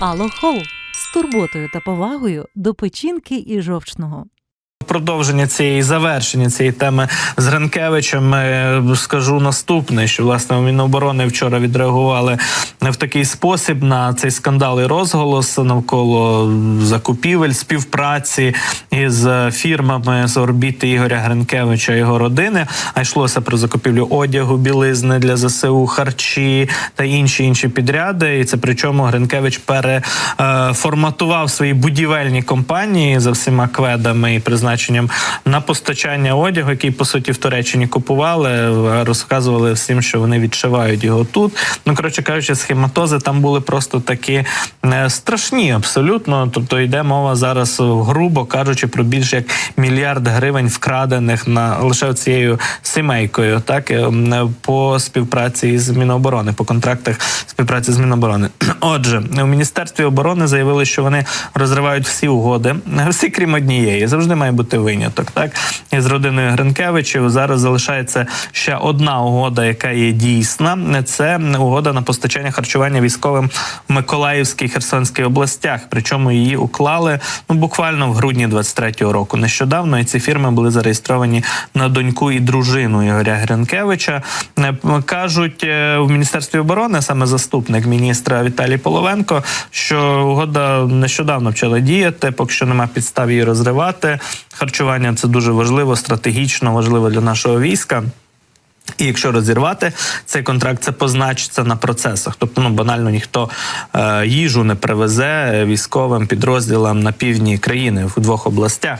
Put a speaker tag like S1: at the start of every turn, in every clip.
S1: Алохол з турботою та повагою до печінки і жовчного.
S2: Продовження цієї завершення цієї теми з Гринкевичем е, скажу наступне: що власне у Міноборони вчора відреагували в такий спосіб на цей скандал і розголос навколо закупівель співпраці із фірмами з орбіти Ігоря Гринкевича і його родини. А йшлося про закупівлю одягу, білизни для ЗСУ, харчі та інші інші підряди. І це причому Гринкевич переформатував свої будівельні компанії за всіма кведами і призначенням на постачання одягу, який по суті в Туреччині купували, розказували всім, що вони відшивають його тут. Ну коротше кажучи, схематози там були просто такі е, страшні, абсолютно. Тобто йде мова зараз, е, грубо кажучи, про більше як мільярд гривень вкрадених на лише цією сімейкою, так е, по співпраці з Міноборони, по контрактах співпраці з Міноборони. Отже, у міністерстві оборони заявили, що вони розривають всі угоди, всі крім однієї. Завжди має бути виняток. Так і з родиною Гринкевичів зараз залишається ще одна угода, яка є дійсна. Це угода на постачання харчування військовим в Миколаївській Херсонській областях. Причому її уклали ну буквально в грудні 23-го року. Нещодавно і ці фірми були зареєстровані на доньку і дружину Ігоря Гринкевича. Е, Кажуть е, в міністерстві оборони, саме заступник міністра Віталій Половенко, що угода нещодавно почала діяти, поки що нема підстав її розривати. Харчування це дуже важливо, стратегічно важливо для нашого війська. І якщо розірвати цей контракт, це позначиться на процесах. Тобто, ну банально ніхто е, їжу не привезе військовим підрозділам на півдні країни в двох областях.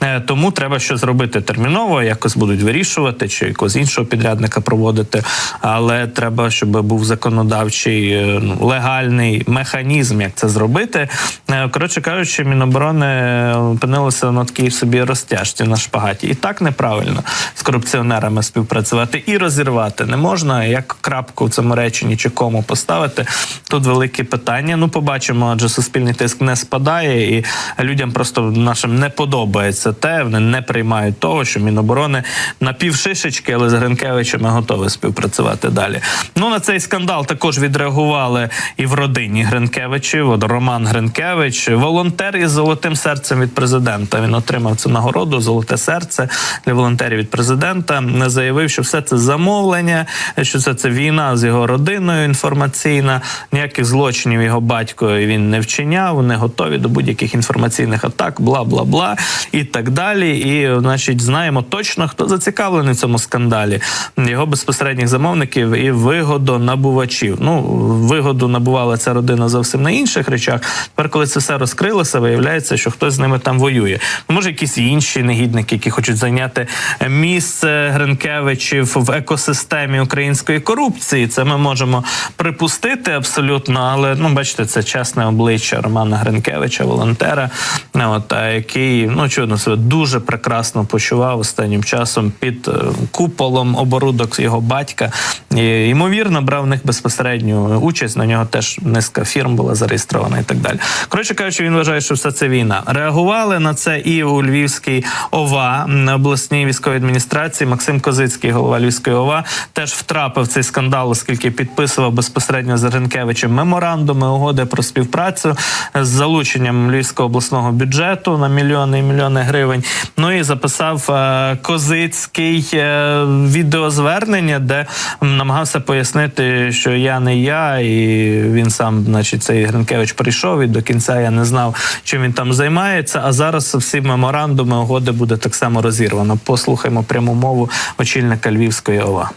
S2: Е, тому треба щось робити терміново, якось будуть вирішувати, чи якогось іншого підрядника проводити. Але треба, щоб був законодавчий е, ну, легальний механізм, як це зробити. Е, коротше кажучи, Міноборони опинилося на такій собі розтяжці на шпагаті. І так неправильно з корупціонерами співпрацювати і розірвати не можна. Як крапку в цьому реченні чи кому поставити? Тут велике питання. Ну, побачимо, адже суспільний тиск не спадає, і людям просто нашим не подобається те. Вони не приймають того, що Міноборони на півшишечки, але з Гринкевичами готові співпрацювати далі. Ну на цей скандал також відреагували і в родині Гринкевичів. От Роман Гринкевич, волонтер із золотим серцем від президента. Він отримав цю нагороду Золоте серце для волонтерів від президента. Заявив, що все це замовлення, що це, це війна з його родиною інформаційна. Ніяких злочинів його батько він не вчиняв. Вони готові до будь-яких інформаційних атак, бла бла бла і так далі. І, значить, знаємо точно, хто зацікавлений в цьому скандалі. Його безпосередніх замовників і вигодонабувачів. Ну, вигоду набувала ця родина зовсім на інших речах. Тепер, коли це все розкрилося, виявляється, що хтось з ними там воює. Ну, може, якісь інші негідники, які хочуть зайняти місце Гринкевичів в екосистемі української корупції. Це ми можемо припустити абсолютно, але ну бачите, це чесне обличчя Романа Гринкевича, волонтера, от який ну чудно себе дуже прекрасно почував останнім часом під е, куполом оборудок його батька. І, ймовірно, брав в них безпосередню участь. На нього теж низка фірм була зареєстрована і так далі. Коротше кажучи, він вважає, що все це війна. Реагували на це і у Львівській ОВА обласній військовій адміністрації. Максим Козицький, голова Львівської ОВА, теж втрапив цей скандал, оскільки підписував безпосередньо з Гринкевичем меморандуми угоди про співпрацю з залученням Львівського обласного бюджету на мільйони і мільйони гривень. Ну і записав е, Козицький е, відеозвернення, де намагався пояснити, що я не я, і він сам, значить, цей Гринкевич прийшов і до кінця я не знав, чим він там займається. А зараз всі меморандуми угоди буде так само розірвано. Послухаймо пряму мову очільника Львівської ОВА.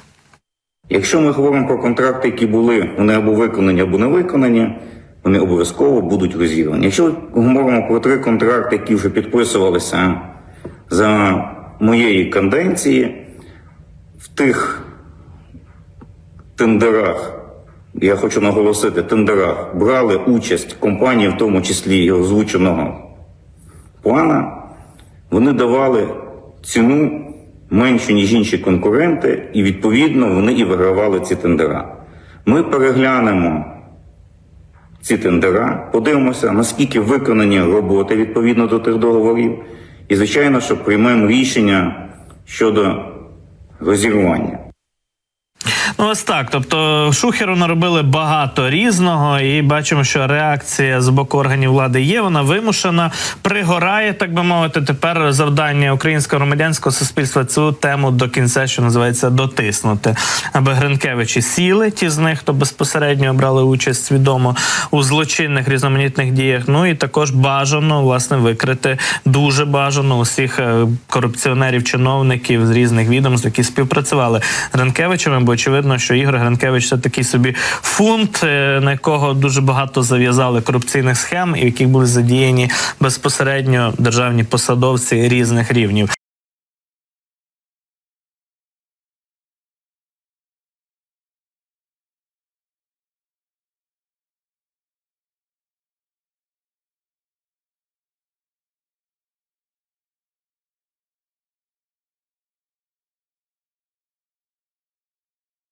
S3: Якщо ми говоримо про контракти, які були, вони або виконані, або не виконані, вони обов'язково будуть розірвані. Якщо ми говоримо про три контракти, які вже підписувалися за моєї канденції, в тих тендерах, я хочу наголосити, тендерах брали участь компанії, в тому числі і озвученого плана, вони давали ціну меншу, ніж інші конкуренти, і відповідно вони і вигравали ці тендера. Ми переглянемо ці тендера, подивимося, наскільки виконані роботи відповідно до тих договорів, і, звичайно, що приймемо рішення щодо розірвання.
S2: Ну, ось так. Тобто Шухеру наробили багато різного, і бачимо, що реакція з боку органів влади є. Вона вимушена, пригорає, так би мовити. Тепер завдання українського громадянського суспільства цю тему до кінця, що називається, дотиснути, аби Гринкевичі сіли, ті з них, хто безпосередньо брали участь свідомо у злочинних різноманітних діях. Ну і також бажано власне викрити дуже бажано усіх е, корупціонерів, чиновників з різних відомств, які співпрацювали з Гринкевичами. Очевидно, що Ігор Гринкевич це такий собі фунт, е, на якого дуже багато зав'язали корупційних схем, і в яких були задіяні безпосередньо державні посадовці різних рівнів.